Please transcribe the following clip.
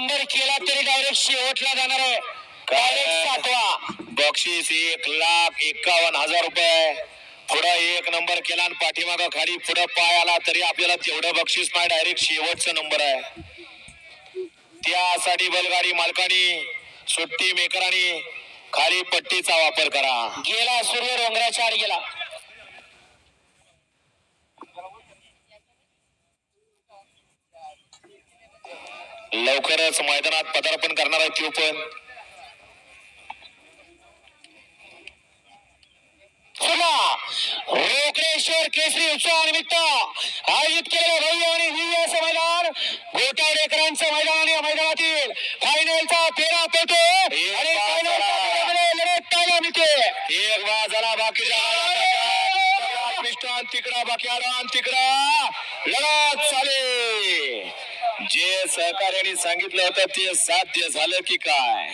Number केला तरी direct शेवटला जाणार आहे. डायरेक्ट सातवा. बक्षीस एक लाख एकावन्न हजार रुपये. पुढं एक नंबर केला आणि पाठीमागं खाली पुढं पाय आला तरी आपल्याला तेवढं बक्षीस नाही डायरेक्ट शेवटचा नंबर आहे. त्यासाठी बैलगाडी मालकानी सुट्टी मेकरांनी खाली पट्टीचा वापर करा. गेला सूर्य डोंगराच्या आड गेला. लवकरच मैदानात पदार्पण करणार आहे तो पण. रोकडेश्वर केसरी उत्सवानिमित्त आयोजित केलेलं भव्य आणि असं मैदान गोटावडेकरांचं मैदान आणि या मैदानातील फायनलचा फेरा पेटो आणि फायनलच्या फेऱ्यामध्ये लढत पाहायला मिळते एक बा झाला बाकीच्या तिकडा बाकी आराम तिकडा. लढत चाले. जे सहकार्याने सांगितलं होतं ते साध्य झालं की काय?